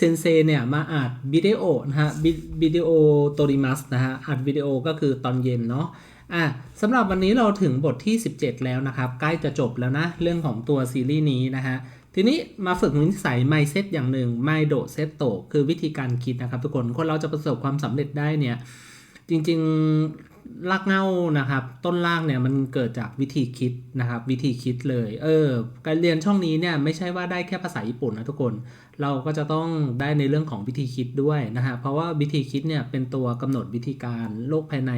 เซนเซเนี่ยมาอัดวิดีโอนะฮะวิดีโอโตริมัสนะฮะอัดวิดีโอก็คือตอนเย็นเนาะอะสำหรับวันนี้เราถึงบทที่ 17 แล้วนะครับ ใกล้จะจบแล้วนะ เรื่องของตัวซีรีส์นี้นะฮะทีนี้มาฝึกนิสัย mindset อย่างหนึ่ง mind set โตคือวิธีการคิดนะครับทุกคนคนเราจะประสบความสำเร็จได้เนี่ย จริง ๆ รากเง่านะครับ ต้นรากเนี่ยมันเกิดจากวิธีคิดนะครับ วิธีคิดเลย เออ การเรียนช่องนี้เนี่ยไม่ใช่ว่าได้แค่ภาษาญี่ปุ่นนะทุกคน เราก็จะต้องได้ในเรื่องของวิธีคิดด้วยนะฮะเพราะว่าวิธีคิดเนี่ยเป็นตัวกำหนดวิธีการโลกภายใน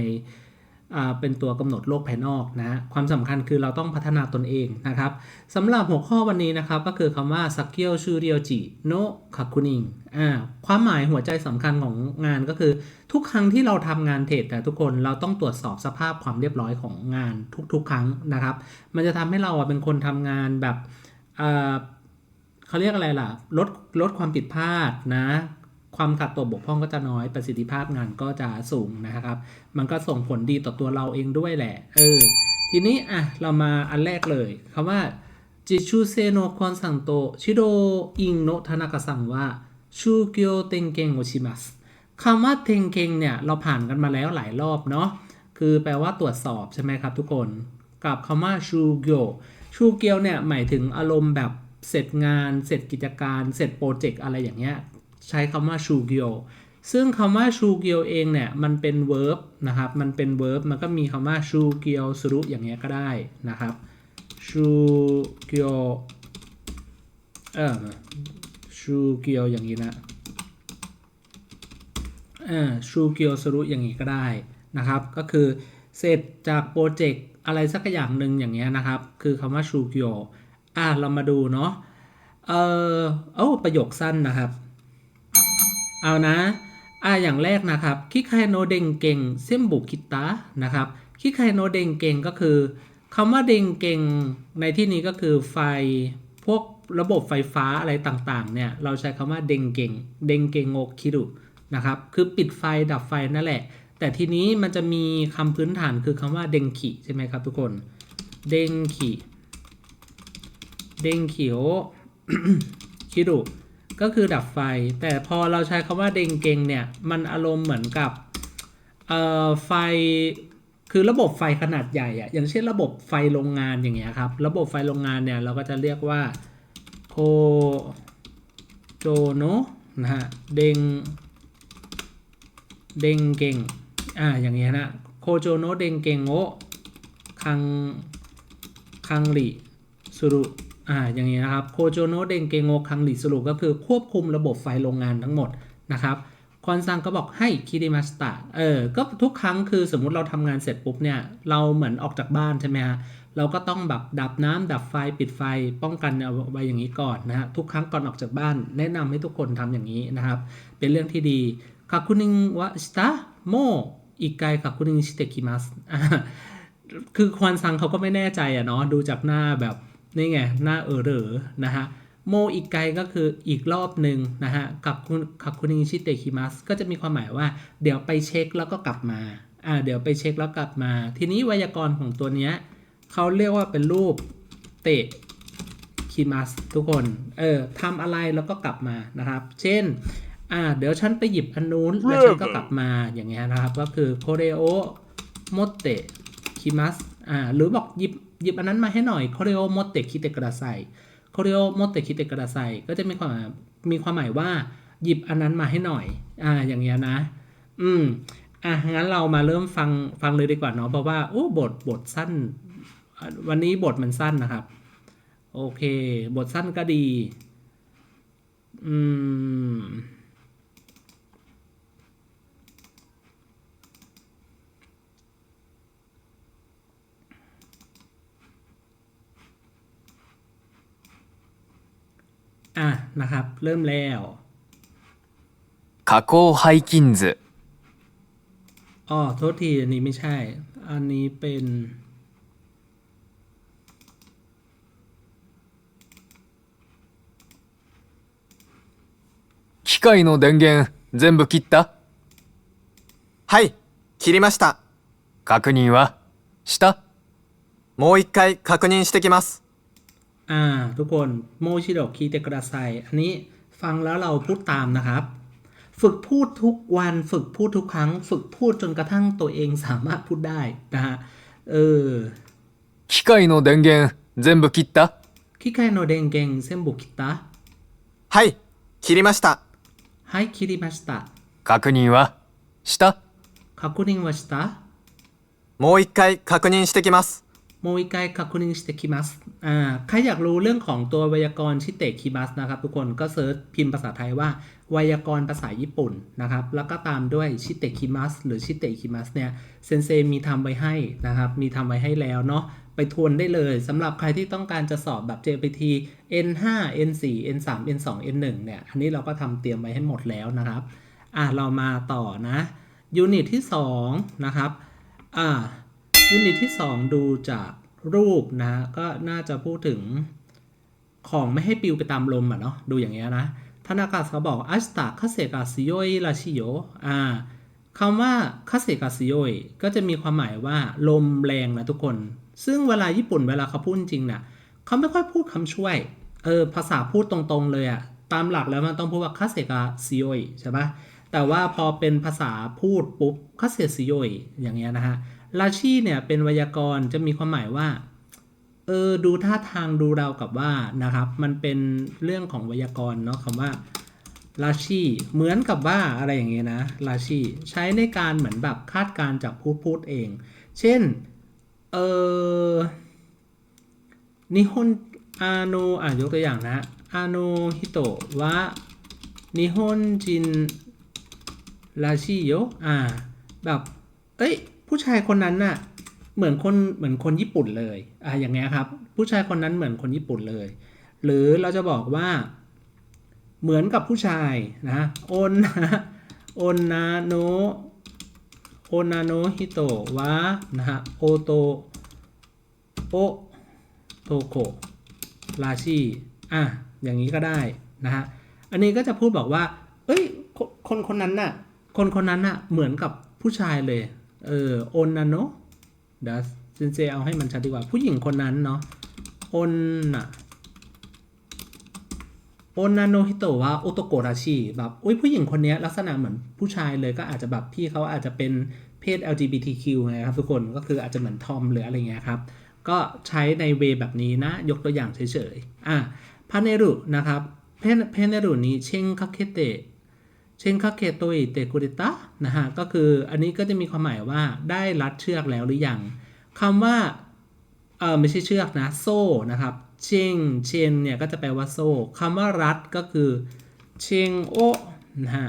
เป็นตัวกำหนดโลกภายนอกนะความสำคัญคือเราต้องพัฒนาตนเองนะครับสำหรับหัวข้อวันนี้นะครับก็คือคำว่าสักเกียวชูเรียวจิโนคาคุนิงความหมายหัวใจสำคัญของงานก็คือทุกครั้งที่เราทำงานเทรดแต่ทุกคนเราต้องตรวจสอบสภาพความเรียบร้อยของงานทุกๆ ครั้งนะครับ มันจะทำให้เราเป็นคนทำงานแบบเขาเรียกอะไรล่ะลดลดความผิดพลาดนะ ความขัดตัวบกพร่องก็จะน้อยประสิทธิภาพงานก็จะสูงนะครับ มันก็ส่งผลดีต่อตัวเราเองด้วยแหละ เออ ทีนี้อะเรามาอันแรกเลยคำว่าจิชูเซโนคอนซังโตชิโดอิงโนทานากะซังว่าชูเกียวเทงเกงโอชิมัสคำว่าเทงเกงเนี่ยเราผ่านกันมาแล้วหลายรอบเนาะคือแปลว่าตรวจสอบใช่ไหมครับทุกคนกับคำว่าชูเกียวชูเกียวเนี่ยหมายถึงอารมณ์แบบเสร็จงาน เสร็จกิจการ เสร็จโปรเจกต์อะไรอย่างเงี้ย ใช้คำว่าชูเกียวซึ่งคำว่าชูเกียวเองเนี่ยมันเป็น verb นะครับ มันเป็น verb มันก็มีคำว่าชูเกียวสรุอย่างเงี้ยก็ได้นะครับชูเกียวเออชูเกียวอย่างนี้นะอ่าชูเกียวสรุอย่างนี้ก็ได้นะครับ ก็คือเสร็จจากโปรเจกต์อะไรสักอย่างหนึ่งอย่างเงี้ยนะครับ คือคำว่าชูเกียวอ่าเรามาดูเนาะเออเอ้าประโยคสั้นนะครับ เอานะอ่าอย่างแรกนะครับคิไคโนเดงเก่งเซมบุคิตะนะครับคิไคโนเดงเก่งก็คือคำว่าเดงเก่งในที่นี้ก็คือไฟพวกระบบไฟฟ้าอะไรต่างๆเนี่ยเราใช้คำว่าเดงเก่งเดงเก่งโงคิรุนะครับคือปิดไฟดับไฟนั่นแหละ แต่ทีนี้มันจะมีคำพื้นฐานคือคำว่าเดงคิใช่ไหมครับทุกคนเดงคิเดงคิโอคิรุ ก็คือดับไฟ แต่พอเราใช้คำว่าเดงเกงเนี่ย มันอารมณ์เหมือนกับเอ่อไฟคือระบบไฟขนาดใหญ่อะอย่างเช่นระบบไฟโรงงานอย่างเงี้ยครับ ระบบไฟโรงงานเนี่ยเราก็จะเรียกว่าโคโจโนนะฮะเดงเดงเกงอ่าอย่างเงี้ยนะโคโจโนเดงเกงโอคังคังริสุรุ อ่าอย่างนี้นะครับโคโจโนเดงเกงโงคังริสุรุก็คือควบคุมระบบไฟโรงงานทั้งหมดนะครับคอนซังก็บอกให้คิริมาสตะเออก็ทุกครั้งคือสมมุติเราทำงานเสร็จปุ๊บเนี่ย เราเหมือนออกจากบ้านใช่ไหมฮะเราก็ต้องแบบดับน้ำดับไฟปิดไฟป้องกันเอาไว้อย่างนี้ก่อนนะฮะทุกครั้งก่อนออกจากบ้าน แนะนำให้ทุกคนทำอย่างนี้นะครับ เป็นเรื่องที่ดีคาคุนิงวะสตาโมอีกไกคาคุนิงชิเตคิมัสคือควันซังเขาก็ไม่แน่ใจอะเนาะดูจากหน้าแบบ นี่ไง หน้าเออเหรอนะฮะโมอีกไกก็คืออีกรอบหนึ่งนะฮะกับคุณกับคุณนิชิเตคิมัสก็จะมีความหมายว่า เดี๋ยวไปเช็คแล้วก็กลับมาอ่าเดี๋ยวไปเช็คแล้วกลับมา ทีนี้ไวยากรณ์ของตัวเนี้ยเขาเรียกว่าเป็นรูปเตะคิมัสทุกคนเออทำอะไรแล้วก็กลับมานะครับ เช่นอ่าเดี๋ยวฉันไปหยิบอันนู้นแล้วฉันก็กลับมาอย่างเงี้ยนะครับ ก็คือโคเรโอโมเตะคิมัสอ่าหรือบอกหยิบ หยิบอันนั้นมาให้หน่อยโคเรโอโมเตคิเตกระไซโคเรโอโมเตคิเตกระไซก็จะมีความมีความหมายว่า หยิบอันนั้นมาให้หน่อย อ่า อย่างเงี้ยนะ อืม อะ งั้นเรามาเริ่มฟังฟังเลยดีกว่าเนาะ เพราะว่า โอ้ บท บทสั้น วันนี้บทมันสั้นนะครับ โอเค บทสั้นก็ดี อืม นะครับ เริ่มแล้ว 加工ハイキンズ อ๋อ โทษที อันนี้ไม่ใช่ อันนี้เป็น 機械の電源全部切ったはい、切りました。確認はしたもう一回確認してきます。 อ่า ทุกคนโมชิโดะคีเตกระไซอันนี้ ฟังแล้วเราพูดตามนะครับ ฝึกพูดทุกวันฝึกพูดทุกครั้ง ฝึกพูดจนกระทั่งตัวเองสามารถพูดได้นะฮะเออ 機械の電源全部切った คิไคโนเดงเกงเซมบุคิตะ はい、切りました。 ให้คิริมาสตะ 確認はした คาคุนิงวาสตะ もう一回確認してきます。 โมอิไกคาคุนิงสเตคิมัสอ่าใครอยากรู้เรื่องของตัวไวยากรณ์ชิเตคิมัสนะครับ ทุกคนก็เซิร์ชพิมพ์ภาษาไทยว่า ไวยากรณ์ภาษาญี่ปุ่นนะครับ แล้วก็ตามด้วยชิเตคิมัสหรือชิเตคิมัสเนี่ยเซนเซมีทำไว้ให้นะครับ มีทำไว้ให้แล้วเนาะไปทวนได้เลยสำหรับใครที่ต้องการจะสอบแบบ JPT N5 N4 N3 N2 N1 เนี่ย อันนี้เราก็ทำเตรียมไว้ให้หมดแล้วนะครับ อะเรามาต่อนะยูนิตที่ 2 นะครับ อ่า ยูนิตที่ 2 ดูจากรูปนะ ก็น่าจะพูดถึงของไม่ให้ปิวไปตามลมอะเนาะดูอย่างเงี้ยนะธนากาศเขาบอกอัสตาคาเซกาซิโยยราชิโยอ่าคำว่าคาเซกาซิโยยก็จะมีความหมายว่าลมแรงนะทุกคน ซึ่งเวลาญี่ปุ่นเวลาเขาพูดจริงน่ะเขาไม่ค่อยพูดคำช่วยเออภาษาพูดตรงๆเลยอะตามหลักแล้วมันต้องพูดว่าคาเซกาซิโยยใช่ปะแต่ว่าพอเป็นภาษาพูดปุ๊บคาเซซิโยยอย่างเงี้ยนะฮะ ราชีเนี่ยเป็นไวยากรณ์จะมีความหมายว่าเออดูท่าทางดูเรากับว่านะครับ มันเป็นเรื่องของไวยากรณ์เนาะคำว่าราชีเหมือนกับว่าอะไรอย่างเงี้ยนะราชีใช้ในการเหมือนแบบคาดการจากพูดพูดเอง เช่นเออนิฮอนอาโนอะยกตัวอย่างนะอาโนฮิโตะวะนิฮอนจินราชิโยอ่าแบบเอ้ย ผู้ชายคนนั้นน่ะเหมือนคนเหมือนคนญี่ปุ่นเลยอ่าอย่างเงี้ยครับ ผู้ชายคนนั้นเหมือนคนญี่ปุ่นเลย หรือเราจะบอกว่า เหมือนกับผู้ชายนะโอนนะโอนนาโนโอนาโนฮิโตะวะนะฮะโอโตโอโทโกราชิอะอย่างนี้ก็ได้นะฮะอันนี้ก็จะพูดบอกว่า เอ้ย คนคนนั้นน่ะ คนคนนั้นน่ะ เหมือนกับผู้ชายเลย เออโอนนาโนดี๋ยวเซนเซเอาให้มันชัดดีกว่า ผู้หญิงคนนั้นเนาะโอนน่ะโอนาโนฮิโตะว่าโอโตโกราชิแบบอุ้ยผู้หญิงคนนี้ลักษณะเหมือนผู้ชายเลยก็อาจจะแบบพี่เขาอาจจะเป็นเพศ LGBTQ ไงครับทุกคนก็คืออาจจะเหมือนทอมหรืออะไรเงี้ยครับ ก็ใช้ในเวแบบนี้นะ ยกตัวอย่างเฉยๆ อะพาเนรุนะครับเพนเพเนรุนี้เชงคาเคเตะ เชงคาเคโตอิเตกุริตะนะฮะก็คืออันนี้ก็จะมีความหมายว่าได้รัดเชือกแล้วหรือยังคำว่าเออไม่ใช่เชือกนะ โซ่นะครับเชงเชนเนี่ยก็จะแปลว่าโซ่คำว่ารัดก็คือเชงโอนะฮะ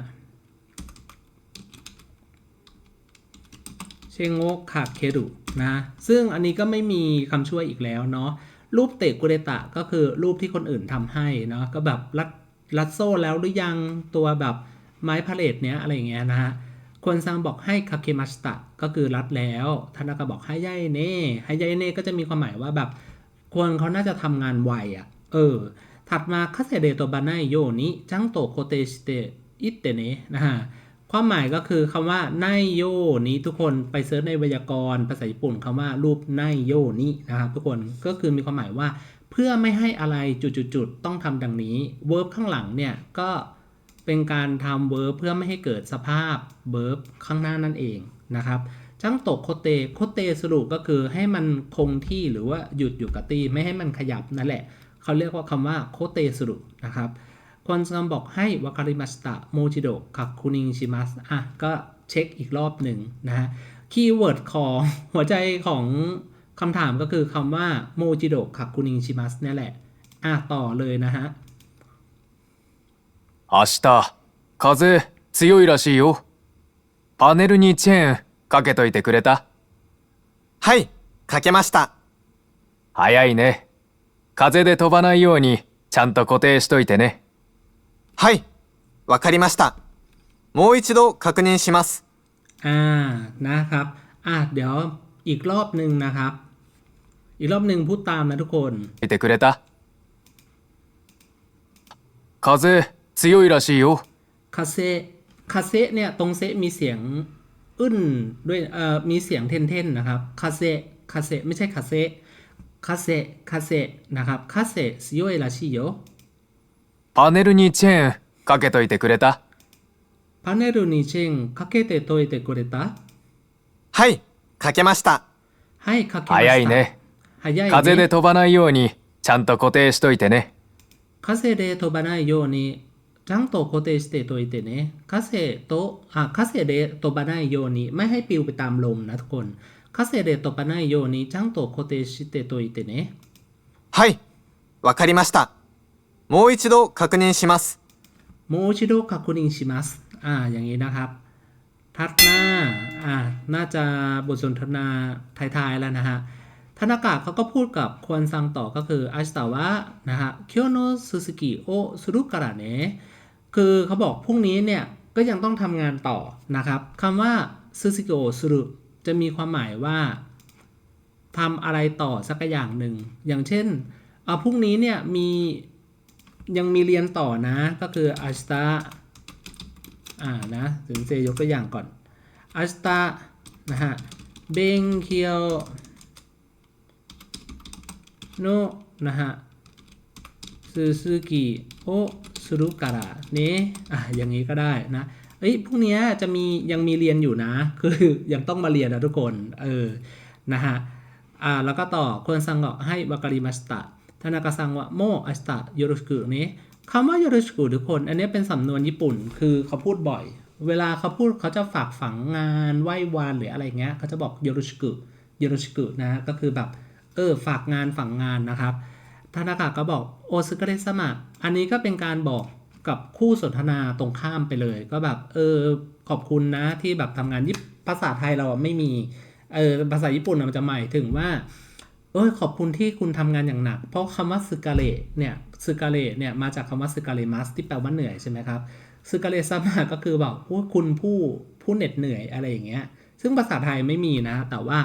เชงโอคาเครุนะซึ่งอันนี้ก็ไม่มีคำช่วยอีกแล้วเนาะรูปเตะกุเรตะก็คือรูปที่คนอื่นทำให้เนาะก็แบบรัดรัดโซ่แล้วหรือยังตัวแบบ ไม้พาเลทเนี้ยอะไรอย่างเงี้ยนะฮะควรซังบอกให้คาเคมัสตะก็คือรัดแล้วทานากะบอกให้ย่ายเน่ให้ย่ายเน่ก็จะมีความหมายว่าแบบควรเขาน่าจะทำงานไวอะ เออ ถัดมาคาเซเดโตบานาโยนิจังโตโคเตชิเตอิเตเนะนะฮะความหมายก็คือคำว่าไนโยนี้ทุกคนไปเซิร์ชในไวยากรณ์ภาษาญี่ปุ่นคำว่ารูปไนโยนี้นะครับทุกคนก็คือมีความหมายว่า เพื่อไม่ให้อะไรจุดๆต้องทำดังนี้เวิร์บข้างหลังเนี่ยก็ เป็นการทำเวิร์บเพื่อไม่ให้เกิดสภาพเวิร์บข้างหน้านั่นเองนะครับจังโตโคเตโคเตสรุปก็คือให้มันคงที่หรือว่าหยุดอยู่กับที่ไม่ให้มันขยับนั่นแหละ เขาเรียกว่าคำว่าโคเตสรุปนะครับคนซัมบอกให้วาการิมาสตะโมจิโดกับคุนิงชิมัสอะก็เช็คอีกรอบหนึ่งนะฮะคีย์เวิร์ดของหัวใจของคำถามก็คือคำว่าโมจิโดกับคุนิงชิมัสนี่แหละอะต่อเลยนะฮะ 明日風強いらしいよパネルにチェーンかけといてくれたはい、かけました。早いね風で飛ばないようにちゃんと固定しといてねはい、わかりました。もう一度確認します。 อ่านะครับ อ่ะเดี๋ยวอีกรอบหนึ่งนะครับ อีกรอบหนึ่งพูดตามนะทุกคน いてくれた風 強いらしいよ คาเซคาเซเนี่ยตรงเซมีเสียงอึ้นด้วยเอ่อมีเสียงเท่นๆนะครับคาเซคาเซไม่ใช่คาเซคาเซคาเซนะครับคาเซซิโยเอราชิโย パネルにチェーン かけといてくれた พาเนรุนิเชงคาเกเตโตยเตโกเรตะ はい、かけました。 ให้คาเกมา 早いね早いね風で飛ばないようにちゃんと固定しといてね風で飛ばないように ちゃんと固定しておいてね風とอ่ะ風で飛ばないようにไม่ให้ปลิวไปตามลมนะทุกคน風で飛ばないようにちゃんと固定しておいてねはい、わかりました。もう一度確認します。 โมชิโดคาคุนิงชิมัสอ่า อย่างนี้นะครับ ทัดหน้า อ่า น่าจะบทสนทนาท้ายๆแล้วนะฮะธนากะเขาก็พูดกับควรซังต่อก็คืออาชิตาวะนะฮะเคียวโนซูซูกิโอสุรุการะเนะ คือเขาบอกพรุ่งนี้เนี่ยก็ยังต้องทำงานต่อนะครับคำว่าซูซิโอสุรุจะมีความหมายว่าทำอะไรต่อสักอย่างหนึ่ง อย่างเช่นเอาพรุ่งนี้เนี่ยมียังมีเรียนต่อนะก็คืออาสตาอ่านะถึงเจยกตัวอย่างก่อนอาสตานะฮะเบงเคียวโนนะฮะซูซูกิโอ สุรุกระเนะอะอย่างนี้ก็ได้นะเอ้ยพรุ่งนี้จะมียังมีเรียนอยู่นะ คือยังต้องมาเรียนนะทุกคนเออนะฮะอ่าแล้วก็ต่อคนซังก็ให้วาการิมาสตะธนากาซังว่าโมอัสตะโยรชิกุนี้คำว่าโยรชิกุทุกคน อันนี้เป็นสำนวนญี่ปุ่น คือเขาพูดบ่อย เวลาเขาพูดเขาจะฝากฝังงานไหว้วานหรืออะไรเงี้ยเขาจะบอกโยรชิกุโยรชิกุนะก็คือแบบเออฝากงานฝังงานนะครับ ธนากะก็บอกโอซึกเรสมะอันนี้ก็เป็นการบอกกับคู่สนทนาตรงข้ามไปเลย ก็แบบเออขอบคุณนะที่แบบทำงานยิปภาษาไทยเราไม่มีเออภาษาญี่ปุ่นมันจะหมายถึงว่าเอ้ยขอบคุณที่คุณทำงานอย่างหนัก เพราะคำว่าซึกาเลเนี่ยซึกาเลเนี่ยมาจากคำว่าซึกาเลมัสที่แปลว่าเหนื่อยใช่ไหมครับซึกาเลซัมะก็คือแบบว่าคุณผู้ผู้เหน็ดเหนื่อยอะไรอย่างเงี้ยซึ่งภาษาไทยไม่มีนะ แต่ว่า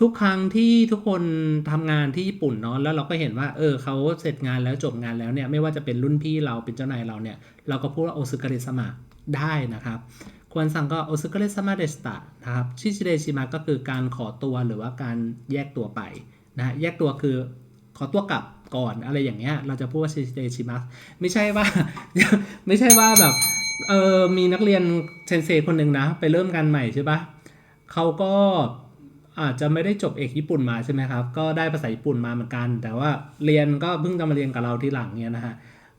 ทุกครั้งที่ทุกคนทำงานที่ญี่ปุ่นเนาะแล้วเราก็เห็นว่าเออเขาเสร็จงานแล้วจบงานแล้วเนี่ยไม่ว่าจะเป็นรุ่นพี่เราเป็นเจ้านายเราเนี่ยเราก็พูดว่าโอซึกาเลซัมะได้นะครับควรสั่งก็โอซึกาเลซัมะเดสตะนะครับชิชิเดชิมะก็คือการขอตัวหรือว่าการแยกตัวไปนะแยกตัวคือขอตัวกลับก่อนอะไรอย่างเงี้ยเราจะพูดว่าชิเดชิมัสไม่ใช่ว่า ไม่ใช่ว่าแบบเออมีนักเรียนเซนเซคนหนึ่งนะ ไปเริ่มกันใหม่ใช่ปะเขาก็ อาจจะไม่ได้จบเอกญี่ปุ่นมาใช่ไหมครับ ก็ได้ภาษาญี่ปุ่นมาเหมือนกัน แต่ว่าเรียนก็เพิ่งจะมาเรียนกับเราทีหลังเนี่ยนะฮะ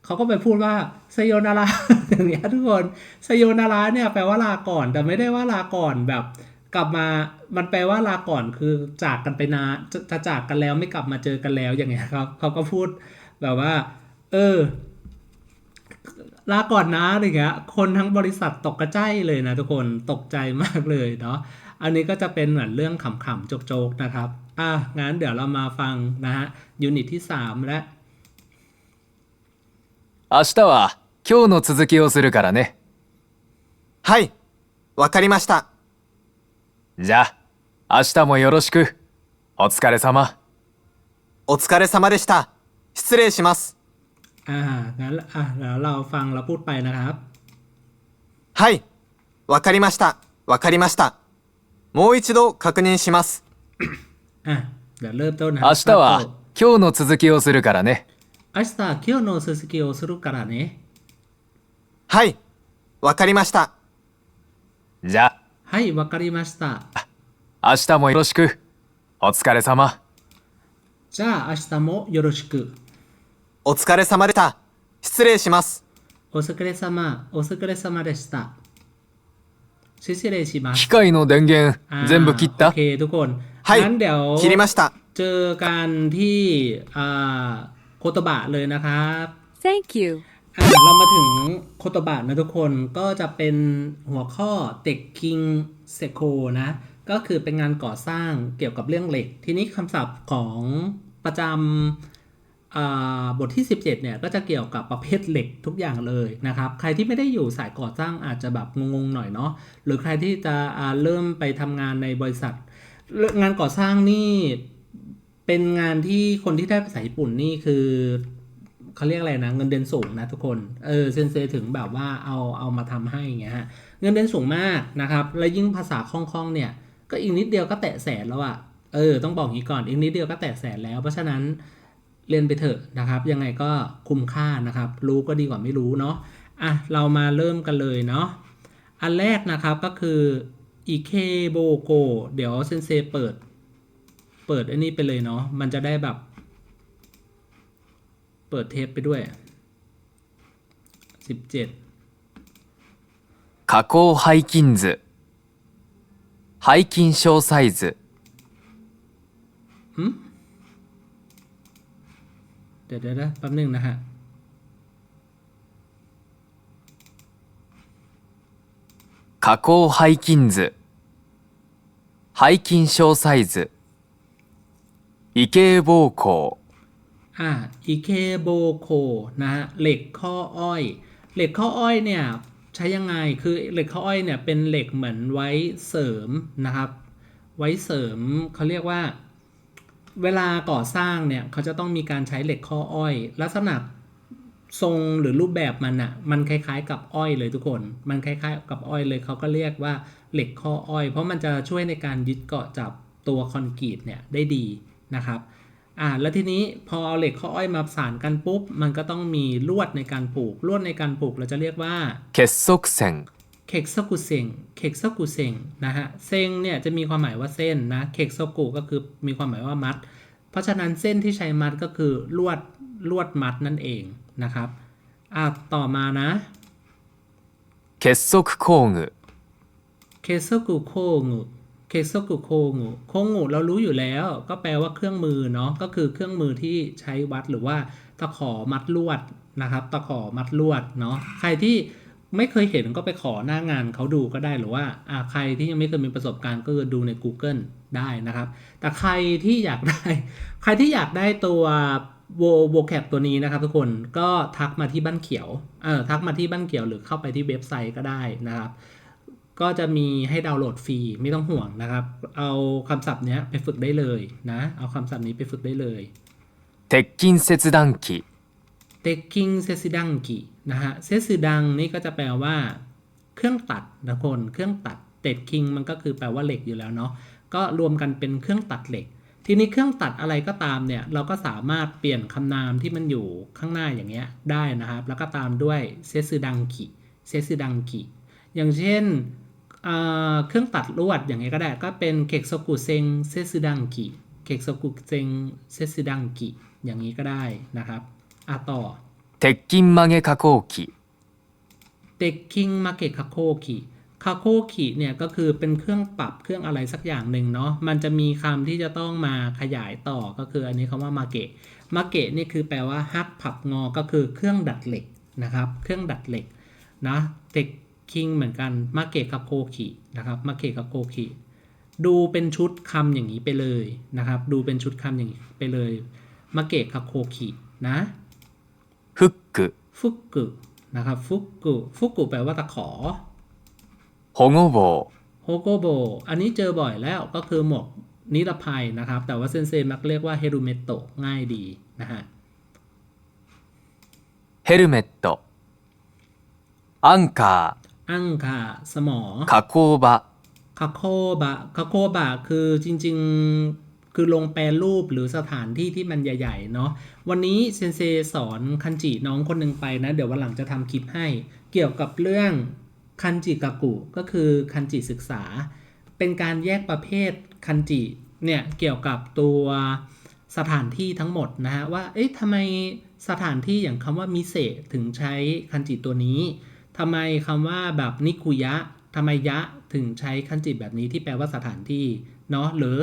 เขาก็ไปพูดว่าไซโยนาราอย่างเงี้ยทุกคนไซโยนาราเนี่ยแปลว่าลาก่อน แต่ไม่ได้ว่าลาก่อนแบบ กลับมา มันแปลว่าลาก่อนคือจากกันไปนานจะจะจากกันแล้วไม่กลับมาเจอกันแล้วอย่างเงี้ยครับเขาก็พูดแบบว่า เออ ลาก่อนนะอะไรเงี้ย คนทั้งบริษัทตกกระใจเลยนะทุกคน ตกใจมากเลยเนาะ อันนี้ก็จะเป็นเหมือนเรื่องขำๆโจกๆนะครับ อ่ะ งั้นเดี๋ยวเรามาฟังนะฮะ ยูนิตที่ 3 และ 明日は今日の続きをするからねはい、わかりました。じゃあ明日もよろしくお疲れ様お疲れ様でした。失礼します。 อ่า งั้น อ่ะแล้วเราฟังเราพูดไปนะครับ はい、わかりました。わかりました。もう一度確認します。 อ่ะ เดี๋ยวเริ่มต้นนะ 明日は今日の続きをするからね明日は今日の続きをするからねはい、わかりました。じゃはい、わかりました。あ明日もよろしくお疲れ様じゃあ明日もよろしく。 お疲れ様でした。失礼します。お疲れ様、お疲れ様でした。失礼します機。械の電源อ่า 全部切っ โอ た เคทุกคน はい งั้นเดี๋ยว 切りました。 เจอกันที่อ่าโคโตบะเลยนะครับ Thank you. อ่ะเรามาถึงโคโตบะนะทุกคนก็จะเป็นหัวข้อเต็กคิงเซโคนะ ก็คือเป็นงานก่อสร้างเกี่ยวกับเรื่องเหล็ก ทีนี้คำศัพท์ของประจำอ่า บทที่ 17เนี่ยก็จะเกี่ยวกับประเภทเหล็กทุกอย่างเลยนะครับใครที่ไม่ได้อยู่สายก่อสร้างอาจจะแบบงงๆหน่อยเนาะหรือใครที่จะเริ่มไปทำงานในบริษัท งานก่อสร้างนี่เป็นงานที่คนที่ได้ภาษาญี่ปุ่นนี่คือเขาเรียกอะไรนะเงินเดือนสูงนะทุกคนเออเซนเซถึงแบบว่าเอาเอามาทำให้เงี้ยฮะเงินเดือนสูงมากนะครับแล้วยิ่งภาษาคล่องๆเนี่ยก็อีกนิดเดียวก็แตะแสนแล้วอะเออต้องบอกงี้ก่อนอีกนิดเดียวก็แตะแสนแล้วเพราะฉะนั้น เรียนไปเถอะนะครับ ยังไงก็คุ้มค่านะครับ รู้ก็ดีกว่าไม่รู้เนาะ อ่ะ เรามาเริ่มกันเลยเนาะ อันแรกนะครับก็คืออีเคโบโกเดี๋ยวเซนเซเปิด เปิดอันนี้ไปเลยเนาะ มันจะได้แบบ เปิดเทปไปด้วยสิบเจ็ด 加工背筋図背筋小サイズ เดี๋ยวเดี๋ยวนะแป๊บหนึงนะฮะ 加工背筋図背筋小サイズ異形膀胱 อ่าอีเคโบโคนะฮะเหล็กข้ออ้อย เหล็กข้ออ้อยเนี่ยใช้ยังไงคือเหล็กข้ออ้อยเนี่ยเป็นเหล็กเหมือนไว้เสริมนะครับ ไว้เสริมเขาเรียกว่า เวลาก่อสร้างเนี่ยเขาจะต้องมีการใช้เหล็กข้ออ้อย ลักษณะทรงหรือรูปแบบมันอะมันคล้ายๆ กับอ้อยเลยทุกคน มันคล้ายๆ กับอ้อยเลยเขาก็เรียกว่าเหล็กข้ออ้อย เพราะมันจะช่วยในการยึดเกาะจับตัวคอนกรีตเนี่ยได้ดีนะครับอ่าแล้วทีนี้พอเอาเหล็กข้ออ้อยมาสานกันปุ๊บ มันก็ต้องมีลวดในการผูกลวดในการผูกเราจะเรียกว่าเคสซกเซง เคกซกุเซงเคกซกุเซงนะฮะเซงเนี่ยจะมีความหมายว่าเส้นนะเคกซกุก็คือมีความหมายว่ามัด เพราะฉะนั้นเส้นที่ใช้มัดก็คือลวดลวดมัดนั่นเองนะครับอะต่อมานะเคซกุโคงุเคซกุโคงุเคซกุโคงุโคงุเรารู้อยู่แล้ว ก็แปลว่าเครื่องมือเนาะก็คือเครื่องมือที่ใช้วัดหรือว่าตะขอมัดลวดนะครับ ตะขอมัดลวดเนาะใครที่ ไม่เคยเห็นก็ไปขอหน้างานเขาดูก็ได้หรือว่าอ่าใครที่ยังไม่เคยมีประสบการณ์ก็ดูใน Google ได้นะครับ แต่ใครที่อยากได้ ใครที่อยากได้ตัวโวโวแคปตัวนี้นะครับทุกคนก็ทักมาที่บ้านเขียวเออทักมาที่บ้านเขียวหรือเข้าไปที่เว็บไซต์ก็ได้นะครับ ก็จะมีให้ดาวน์โหลดฟรีไม่ต้องห่วงนะครับ เอาคำศัพท์เนี้ยไปฝึกได้เลยนะ เอาคำศัพท์นี้ไปฝึกได้เลย 鉄筋切断機 เต็กกิ้งเซซิดังกิ นะฮะเซซิดังนี่ก็จะแปลว่า เครื่องตัดนะคนเครื่องตัดเต็ดคิงมันก็คือแปลว่าเหล็กอยู่แล้วเนาะก็รวมกันเป็นเครื่องตัดเหล็ก ทีนี้เครื่องตัดอะไรก็ตามเนี่ยเราก็สามารถเปลี่ยนคำนามที่มันอยู่ข้างหน้าอย่างเงี้ยได้นะครับ แล้วก็ตามด้วยเซซิดังกิเซซิดังกิอย่างเช่นเครื่องตัดลวดอย่างเงี้ยก็ได้ก็เป็นเคกโซกุเซงเซซิดังกิเคกโซกุเซงเซซิดังกิอย่างนี้ก็ได้นะครับอะต่อ 鉄筋曲げ加工機 เด็กคิงมาเกะคาโคคิคาโคคิเนี่ยก็คือเป็นเครื่องปรับเครื่องอะไรสักอย่างหนึ่งเนาะมันจะมีคำที่จะต้องมาขยายต่อก็คืออันนี้คำว่ามาเกะมาเกะนี่คือแปลว่าฮักผับงอก็คือเครื่องดัดเหล็กนะครับ เครื่องดัดเหล็กนะเด็กคิงเหมือนกันมาเกะคาโคคินะครับมาเกะคาโคคิดูเป็นชุดคำอย่างนี้ไปเลยนะครับ ดูเป็นชุดคำอย่างนี้ไปเลยมาเกะคาโคคินะ ฟุกุฟุกุนะครับฟุกุฟุกุแปลว่าตะขอฮโกโบฮโกโบอันนี้เจอบ่อยแล้วก็คือหมกนิรภัยนะครับ แต่ว่าเซนเซมักเรียกว่าเฮรูเมโตะง่ายดีนะฮะเฮรูเมโตอังคาอังคาสมอคาโคบะคาโคบะคาโคบะคือจริง ๆ คือลงแปรรูปหรือสถานที่ที่มันใหญ่ๆเนาะวันนี้เซนเซสอนคันจิน้องคนหนึ่งไปนะ เดี๋ยววันหลังจะทำคลิปให้ เกี่ยวกับเรื่องคันจิกากุก็คือคันจิศึกษา เป็นการแยกประเภทคันจิเนี่ยเกี่ยวกับตัวสถานที่ทั้งหมดนะฮะว่าเอ๊ะทำไมสถานที่อย่างคำว่ามิเซถึงใช้คันจิตัวนี้ทำไมคำว่าแบบนิคุยะทำไมยะถึงใช้คันจิแบบนี้ที่แปลว่าสถานที่เนาะหรือ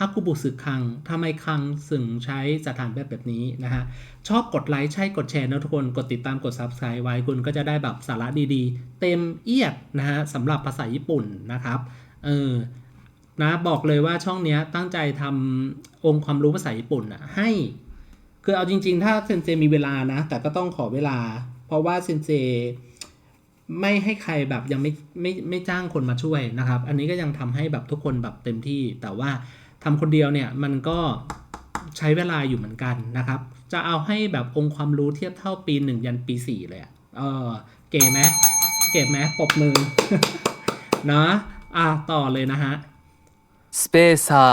ฮักกุบุสึคังทำไมคังถึงใช้สถานแบบแบบนี้นะฮะ ชอบกดไลค์ใช่กดแชร์นะทุกคน กดติดตามกด Subscribe ไว้คุณก็จะได้แบบสาระดีๆ เต็มเอียดนะฮะสำหรับภาษาญี่ปุ่นนะครับ เออนะบอกเลยว่าช่องเนี้ยตั้งใจทำองค์ความรู้ภาษาญี่ปุ่นอะให้ คือเอาจริง ๆ ถ้าเซนเซมีเวลานะ แต่ก็ต้องขอเวลา เพราะว่าเซนเซ ไม่ให้ใครแบบยังไม่ไม่ไม่จ้างคนมาช่วยนะครับ อันนี้ก็ยังทำให้แบบทุกคนแบบเต็มที่ แต่ว่าทำคนเดียวเนี่ยมันก็ใช้เวลาอยู่เหมือนกันนะครับ จะเอาให้แบบองค์ความรู้เทียบเท่าปี 1 ยันปี 4 เลยเออเก๋ไหมเก๋ไหมปบมือนะอะต่อเลยนะฮะสเปซา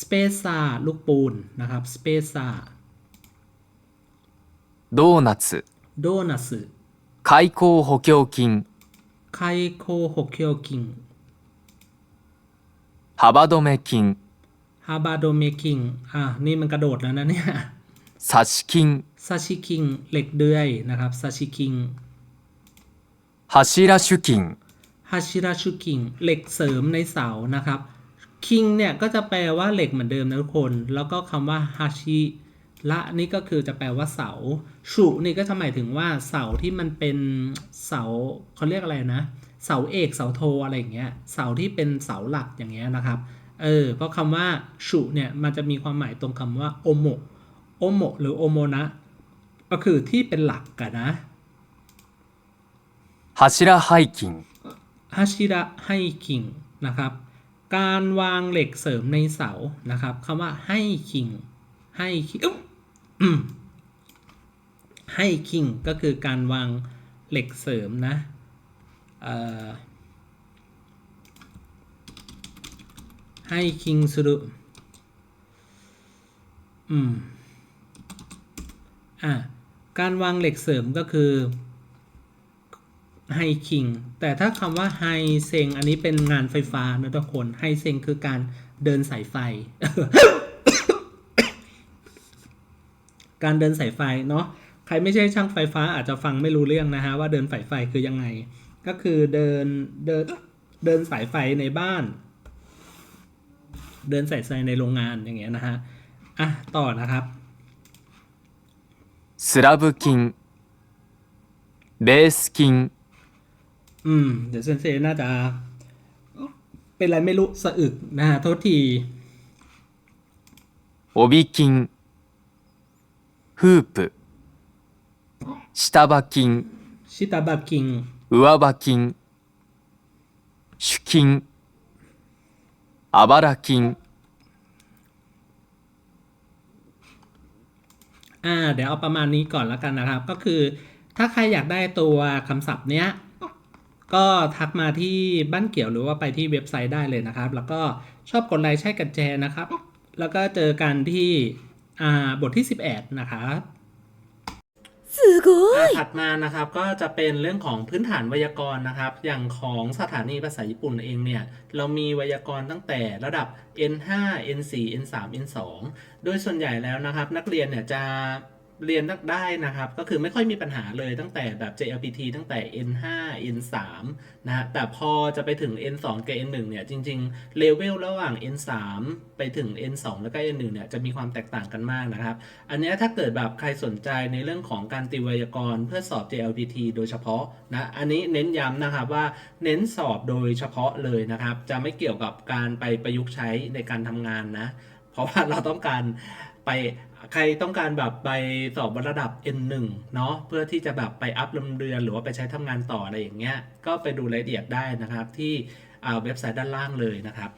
สเปซาลูกปูนนะครับสเปซาโดนัทโดนัท 開口補強筋 ไคโคโฮเคียวคิง 幅止め筋 ฮาบาโดเมคิง อ่ะ นี่มันกระโดดแล้วนะเนี่ย 差し筋 ซาชิคิง เหล็กเดือยนะครับซาชิคิง 柱主筋 ฮาชิราชุคิง เหล็กเสริมในเสานะครับ คิงเนี่ยก็จะแปลว่าเหล็กเหมือนเดิมนะทุกคน แล้วก็คำว่าฮาชิ ละนี่ก็คือจะแปลว่าเสาชุนี่ก็จะหมายถึงว่าเสาที่มันเป็นเสาเขาเรียกอะไรนะ เสาเอกเสาโทอะไรอย่างเงี้ย เสาที่เป็นเสาหลักอย่างเงี้ยนะครับ เออ เพราะคำว่าชุเนี่ยมันจะมีความหมายตรงคำว่าโอโมโอโมหรือโอโมนะ ก็คือที่เป็นหลักกันนะฮาชิระไฮคิงฮาชิระไฮคิงนะครับ การวางเหล็กเสริมในเสานะครับคำว่าไฮคิงไฮคิง ให้คิงก็คือการวางเหล็กเสริมนะให้คิงสุรุอืม อะ การวางเหล็กเสริมก็คือไฮคิง แต่ถ้าคำว่าไฮเซงอันนี้เป็นงานไฟฟ้านะทุกคนไฮเซงคือการเดินสายไฟ การเดินสายไฟเนาะใครไม่ใช่ช่างไฟฟ้าอาจจะฟังไม่รู้เรื่องนะฮะว่าเดินสายไฟคือยังไง ก็คือเดินเดินเดินสายไฟในบ้าน เดินสายไฟในโรงงานอย่างเงี้ยนะฮะอะต่อนะครับสลาบกินเบสกินอืม เดี๋ยวเซนเซน่าจะ เป็นไรไม่รู้สะอึกนะฮะโทษทีโอบิกิน フープ下場筋 ชิตาบะกิง 上場筋主筋あばら筋 อ่า เดี๋ยวเอาประมาณนี้ก่อนแล้วกันนะครับ ก็คือถ้าใครอยากได้ตัวคำศัพท์เนี้ย ก็ทักมาที่บ้านเกี่ยวหรือว่าไปที่เว็บไซต์ได้เลยนะครับ แล้วก็ชอบกดไลค์ใช่กันแชร์นะครับ แล้วก็เจอกันที่ ่าบทที่ 11 นะครับสุดอ่าะถัดมานะครับก็จะเป็นเรื่องของพื้นฐานไวยากรณ์นะครับ อย่างของสถานีภาษาญี่ปุ่นเองเนี่ย เรามีไวยากรณ์ตั้งแต่ระดับ N5 N4 N3 N2 โดยส่วนใหญ่แล้วนะครับ นักเรียนเนี่ยจะ เรียนได้นะครับ ก็คือไม่ค่อยมีปัญหาเลยตั้งแต่แบบ JLPT ตั้งแต่ N5 N3 นะฮะแต่พอจะไปถึง N2 กับ N1 เนี่ยจริงๆเลเวลระหว่าง N3 ไปถึง N2 แล้วก็ N1 เนี่ยจะมีความแตกต่างกันมากนะครับ อันนี้ถ้าเกิดแบบใครสนใจในเรื่องของการติวไวยากรณ์เพื่อสอบ JLPT โดยเฉพาะนะอันนี้เน้นย้ำนะครับว่าเน้นสอบโดยเฉพาะเลยนะครับ จะไม่เกี่ยวกับการไปประยุกต์ใช้ในการทำงานนะ เพราะว่าเราต้องการ ไปใครต้องการแบบไปสอบระดับ N1 เนาะเพื่อที่จะแบบไปอัพลำเดือนหรือว่าไปใช้ทำงานต่ออะไรอย่างเงี้ยก็ไปดูรายละเอียดได้นะครับที่อ่าเว็บไซต์ด้านล่างเลยนะครับ